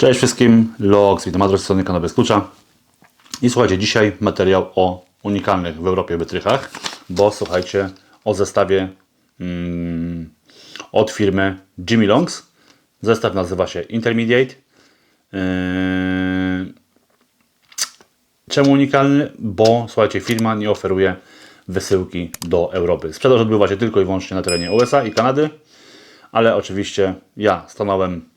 Cześć wszystkim, Lox, witam adres strony kanału bez klucza. I słuchajcie, dzisiaj materiał o unikalnych w Europie wytrychach, bo słuchajcie o zestawie mm, od firmy Jimmy Longs. Zestaw nazywa się Intermediate. Yy, Czemu unikalny? Bo słuchajcie, firma nie oferuje wysyłki do Europy. Sprzedaż odbywa się tylko i wyłącznie na terenie USA i Kanady, ale oczywiście ja stanąłem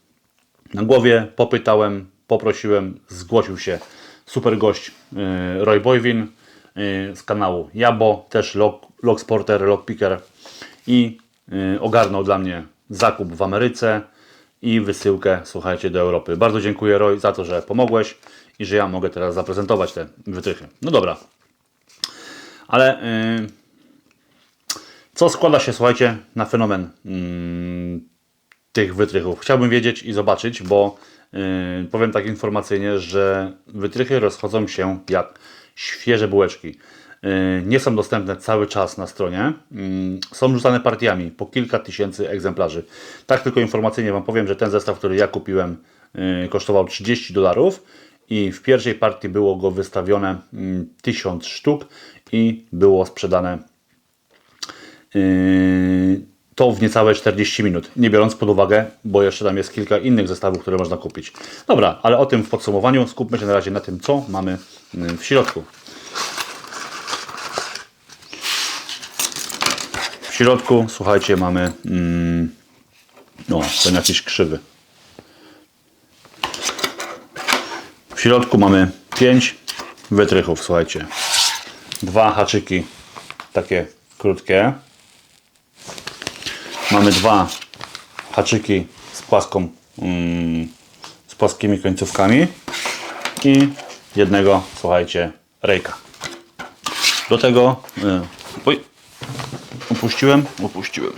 na głowie, popytałem, poprosiłem, zgłosił się super gość yy, Roy Boywin yy, z kanału Jabo, też log, Logsporter, Logpicker i yy, ogarnął dla mnie zakup w Ameryce i wysyłkę, słuchajcie, do Europy. Bardzo dziękuję Roy za to, że pomogłeś i że ja mogę teraz zaprezentować te wytrychy. No dobra, ale co składa się, słuchajcie, na fenomen mm, tych wytrychów. Chciałbym wiedzieć i zobaczyć, bo yy, powiem tak informacyjnie, że wytrychy rozchodzą się jak świeże bułeczki. Yy, nie są dostępne cały czas na stronie. Yy, są rzucane partiami po kilka tysięcy egzemplarzy. Tak tylko informacyjnie Wam powiem, że ten zestaw, który ja kupiłem, yy, kosztował 30 dolarów i w pierwszej partii było go wystawione yy, 1000 sztuk i było sprzedane Yy, to w niecałe 40 minut, nie biorąc pod uwagę, bo jeszcze tam jest kilka innych zestawów, które można kupić. Dobra, ale o tym w podsumowaniu. Skupmy się na razie na tym, co mamy yy, w środku. W środku, słuchajcie, mamy. Mm, o, ten jakiś krzywy. W środku mamy 5 wytrychów, słuchajcie. Dwa haczyki takie krótkie. Mamy dwa haczyki z płaską, mm, z płaskimi końcówkami i jednego, słuchajcie, rejka. Do tego, y, oj, upuściłem, upuściłem.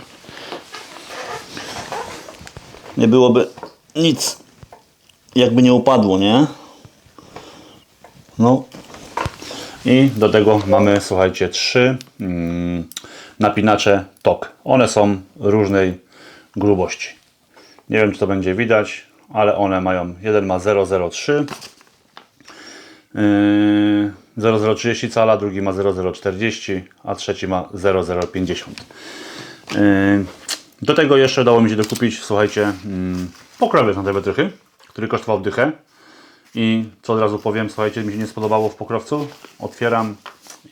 Nie byłoby nic, jakby nie upadło, nie? No, i do tego mamy, słuchajcie, trzy mm, napinacze TOK. One są różnej grubości. Nie wiem, czy to będzie widać, ale one mają, jeden ma 003, yy, 0030 cala, drugi ma 0040, a trzeci ma 0050. Yy, do tego jeszcze udało mi się dokupić, słuchajcie, yy, pokrowiec na te wytrychy, który kosztował dychę. I co od razu powiem, słuchajcie, mi się nie spodobało w pokrowcu. Otwieram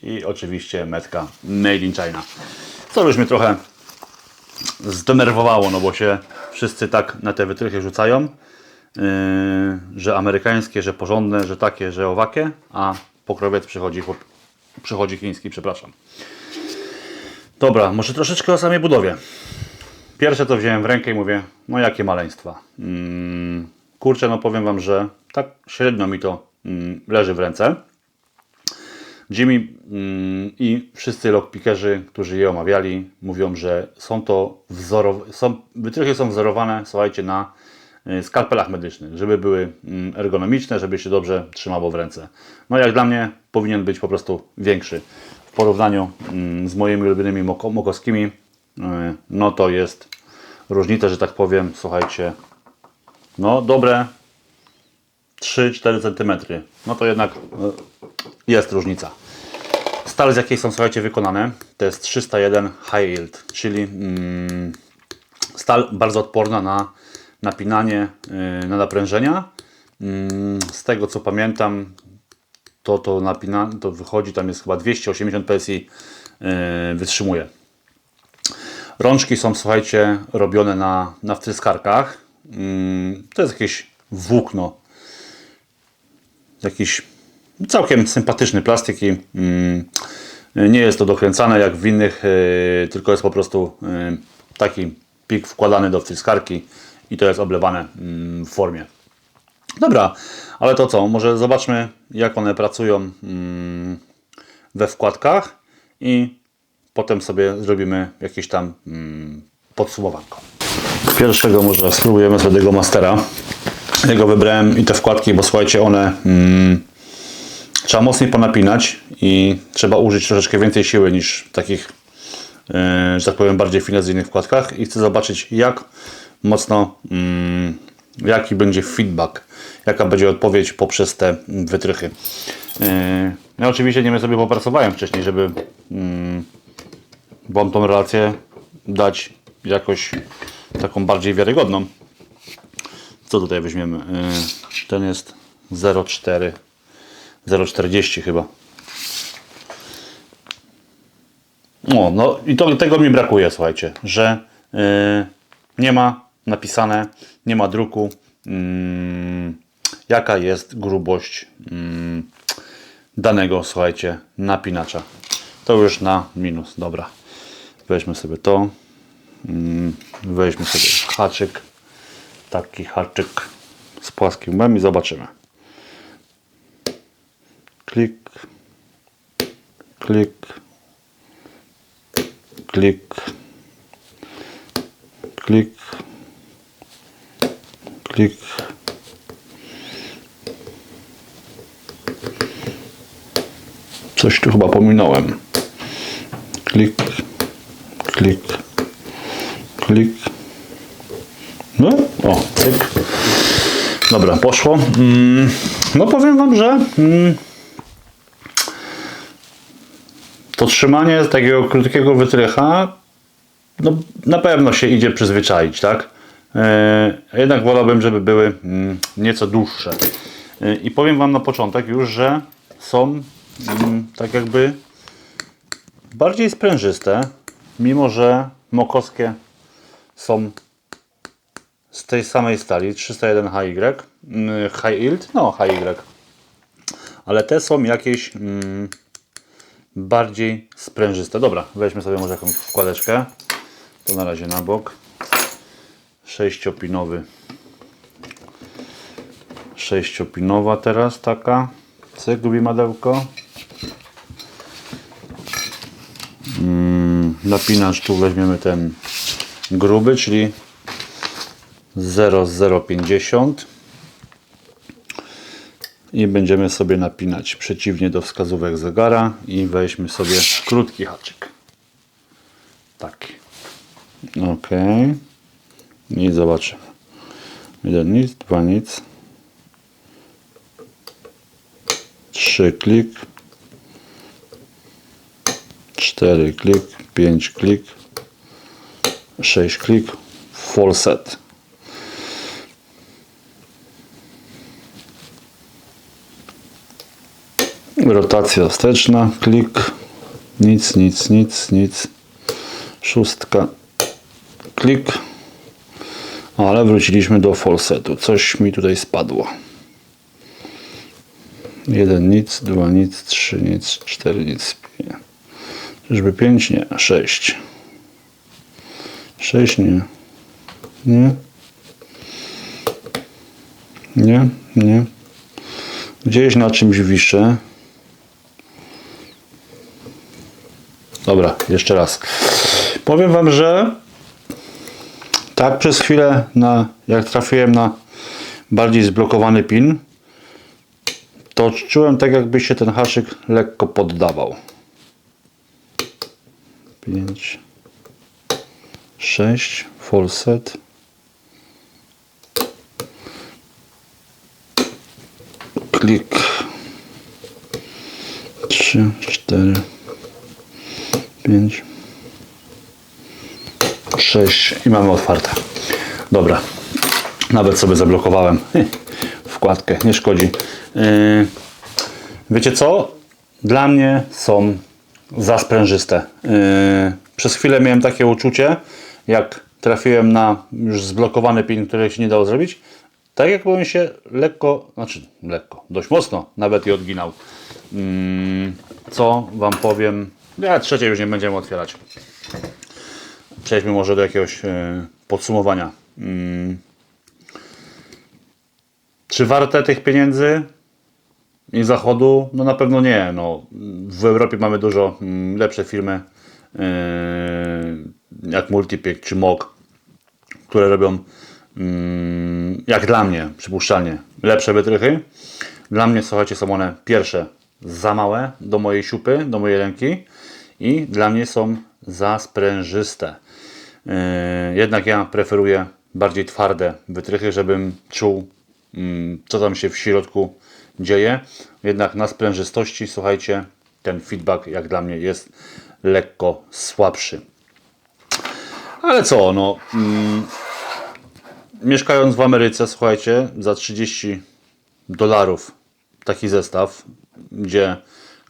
i oczywiście metka Made in China. Co już mnie trochę zdenerwowało, no bo się wszyscy tak na te wytrychy rzucają, yy, że amerykańskie, że porządne, że takie, że owakie, a pokrowiec przychodzi, chłop- przychodzi chiński, przepraszam. Dobra, może troszeczkę o samej budowie. Pierwsze co wziąłem w rękę i mówię, no jakie maleństwa. Mm, kurczę, no powiem Wam, że tak średnio mi to mm, leży w ręce. Jimmy mm, i wszyscy lockpickerzy, którzy je omawiali, mówią, że są to wzorow- są, wytrychy są wzorowane, słuchajcie, na y, skalpelach medycznych, żeby były mm, ergonomiczne, żeby się dobrze trzymało w ręce. No jak dla mnie powinien być po prostu większy. W porównaniu mm, z moimi ulubionymi moko- mokowskimi, y, no to jest różnica, że tak powiem, słuchajcie, no dobre 3-4 cm. No to jednak e, jest różnica. Stal, z jakiej są, słuchajcie, wykonane, to jest 301 High Yield, czyli mm, stal bardzo odporna na napinanie, yy, na naprężenia. Mm, z tego co pamiętam, to, to, napina, to wychodzi, tam jest chyba 280 PSI yy, wytrzymuje. Rączki są, słuchajcie, robione na, na wtryskarkach. Mm, to jest jakieś włókno jakiś całkiem sympatyczny plastik i mm, nie jest to dokręcane jak w innych, yy, tylko jest po prostu yy, taki pik wkładany do wciskarki i to jest oblewane mm, w formie. Dobra, ale to co? Może zobaczmy jak one pracują mm, we wkładkach i potem sobie zrobimy jakieś tam podsumowanko. Pierwszego może spróbujemy sobie tego Mastera. Jego wybrałem i te wkładki, bo słuchajcie, one trzeba mocniej ponapinać i trzeba użyć troszeczkę więcej siły niż w takich, yy, że tak powiem, bardziej finezyjnych wkładkach i chcę zobaczyć jak mocno mm, jaki będzie feedback, jaka będzie odpowiedź poprzez te wytrychy. Yy, Ja oczywiście nie sobie popracowałem wcześniej, żeby mm, Wam tą relację dać jakoś taką bardziej wiarygodną. Co tutaj weźmiemy? Yy, Ten jest 0,4 0,40 chyba. O, no i to, tego mi brakuje, słuchajcie, że yy, nie ma napisane, nie ma druku, mm, jaka jest grubość mm, danego, słuchajcie, napinacza. To już na minus, dobra. Weźmy sobie to, mm, weźmy sobie haczyk, taki haczyk z płaskim łbem i zobaczymy. Klik, klik, klik, klik, klik. Coś tu chyba pominąłem. Klik, klik, klik. No, o, cyk. Dobra, poszło. Mm, no powiem Wam, że mm, to trzymanie takiego krótkiego wytrycha no, na pewno się idzie przyzwyczaić, tak? E, jednak wolałbym, żeby były mm, nieco dłuższe. E, I powiem Wam na początek już, że są mm, tak jakby bardziej sprężyste, mimo że mokowskie są z tej samej stali 301 HY, High Yield, no HY, ale te są jakieś mm, bardziej sprężyste. Dobra, weźmy sobie może jakąś wkładeczkę. To na razie na bok. Sześciopinowy. Sześciopinowa teraz taka. Cyk, gubimadełko. Mm, napinacz tu weźmiemy ten gruby, czyli 0,050 i będziemy sobie napinać przeciwnie do wskazówek zegara i weźmy sobie krótki haczyk. Taki. Ok. I zobaczymy. Jeden nic, dwa nic. Trzy klik. Cztery klik. Pięć klik. Sześć klik. Full set. Rotacja wsteczna, klik, nic, nic, nic, nic. Szóstka, klik. Ale wróciliśmy do falsetu. Coś mi tutaj spadło. Jeden nic, dwa nic, trzy nic, cztery nic. Nie. Czyżby pięć? Nie. Sześć. Sześć nie. Nie. Nie, nie. Gdzieś na czymś wiszę. Dobra, jeszcze raz. Powiem Wam, że tak przez chwilę, na, jak trafiłem na bardziej zblokowany pin, to czułem tak jakby się ten haszyk lekko poddawał. 5, 6, full set. Klik. 3, 4, 5, 6 i mamy otwarte. Dobra. Nawet sobie zablokowałem wkładkę, nie szkodzi. Yy, Wiecie co? Dla mnie są za sprężyste. Yy, Przez chwilę miałem takie uczucie, jak trafiłem na już zblokowany pin, który się nie dało zrobić. Tak jakbym się lekko, znaczy lekko, dość mocno nawet i odginał. Mm, Co Wam powiem? Ja trzeciej już nie będziemy otwierać. Przejdźmy może do jakiegoś e, podsumowania. Mm. Czy warte tych pieniędzy i zachodu? No na pewno nie. No, w Europie mamy dużo mm, lepsze firmy e, jak Multipick czy MOG, które robią mm, jak dla mnie, przypuszczalnie, lepsze wytrychy. Dla mnie, słuchajcie, są one pierwsze za małe do mojej siupy, do mojej ręki i dla mnie są za sprężyste. Yy, Jednak ja preferuję bardziej twarde wytrychy, żebym czuł, mm, co tam się w środku dzieje. Jednak na sprężystości, słuchajcie, ten feedback jak dla mnie jest lekko słabszy. Ale co, no. Mm, mieszkając w Ameryce, słuchajcie, za 30 dolarów taki zestaw, gdzie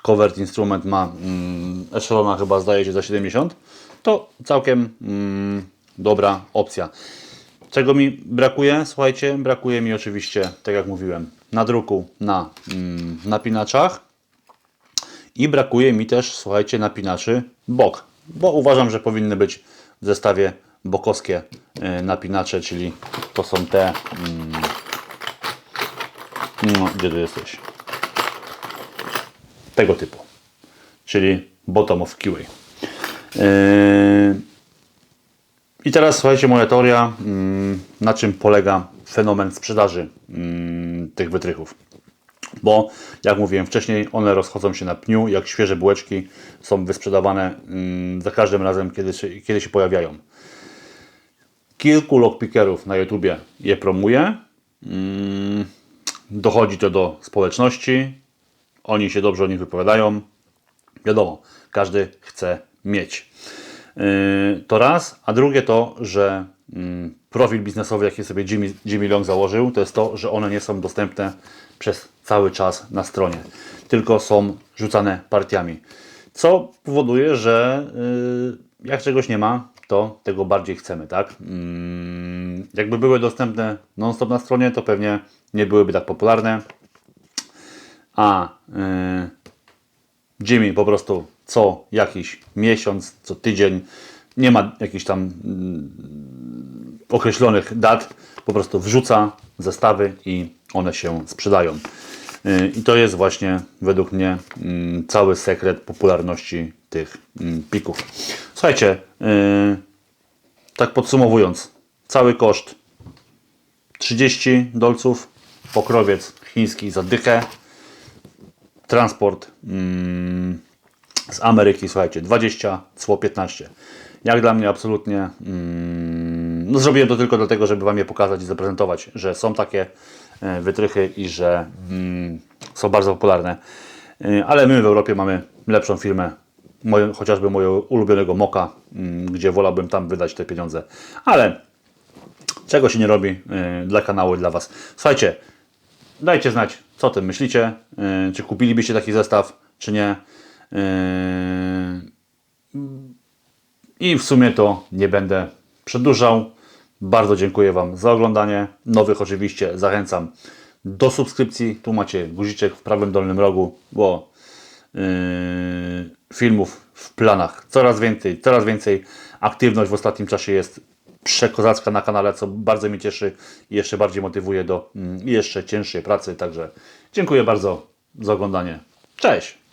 covert instrument ma mm, Echelona chyba zdaje się za 70, to całkiem mm, dobra opcja. Czego mi brakuje? Słuchajcie, brakuje mi oczywiście, tak jak mówiłem, nadruku na mm, napinaczach i brakuje mi też, słuchajcie, napinaczy bok, bo uważam, że powinny być w zestawie bokowskie y, napinacze, czyli to są te. Mm, no, gdzie tu jesteś? Tego typu, czyli bottom of QA. Yy, I teraz słuchajcie, moja teoria, mm, na czym polega fenomen sprzedaży mm, tych wytrychów. Bo jak mówiłem wcześniej, one rozchodzą się na pniu, jak świeże bułeczki są wysprzedawane mm, za każdym razem, kiedy kiedy się pojawiają. Kilku lockpickerów na YouTubie je promuje. Dochodzi to do społeczności. Oni się dobrze o nich wypowiadają. Wiadomo, każdy chce mieć. Yy, To raz, a drugie to, że mm, profil biznesowy, jaki sobie Jimmy, Jimmy Long założył, to jest to, że one nie są dostępne przez cały czas na stronie, tylko są rzucane partiami. Co powoduje, że yy, jak czegoś nie ma, to tego bardziej chcemy, tak? Mm, Jakby były dostępne non-stop na stronie, to pewnie nie byłyby tak popularne. A yy, Jimmy po prostu co jakiś miesiąc, co tydzień, nie ma jakichś tam mm, określonych dat, po prostu wrzuca zestawy i one się sprzedają. Y, I to jest właśnie według mnie mm, cały sekret popularności tych mm, pików. Słuchajcie, y, tak podsumowując, cały koszt 30 dolców, pokrowiec chiński za dychę, transport mm, z Ameryki, słuchajcie, 20, cło 15. Jak dla mnie absolutnie, mm, no zrobiłem to tylko dlatego, żeby Wam je pokazać i zaprezentować, że są takie e, wytrychy i że mm, są bardzo popularne. E, Ale my w Europie mamy lepszą firmę, moje, chociażby mojego ulubionego Moka, mm, gdzie wolałbym tam wydać te pieniądze. Ale czego się nie robi e, dla kanału i dla Was. Słuchajcie, dajcie znać, co o tym myślicie. Yy, Czy kupilibyście taki zestaw, czy nie. Yy, I w sumie to nie będę przedłużał. Bardzo dziękuję Wam za oglądanie. Nowych oczywiście zachęcam do subskrypcji. Tu macie guziczek w prawym dolnym rogu, bo yy, filmów w planach coraz więcej, coraz więcej. Aktywność w ostatnim czasie jest przekozacka na kanale, co bardzo mnie cieszy i jeszcze bardziej motywuje do mm, jeszcze cięższej pracy. Także dziękuję bardzo za oglądanie. Cześć!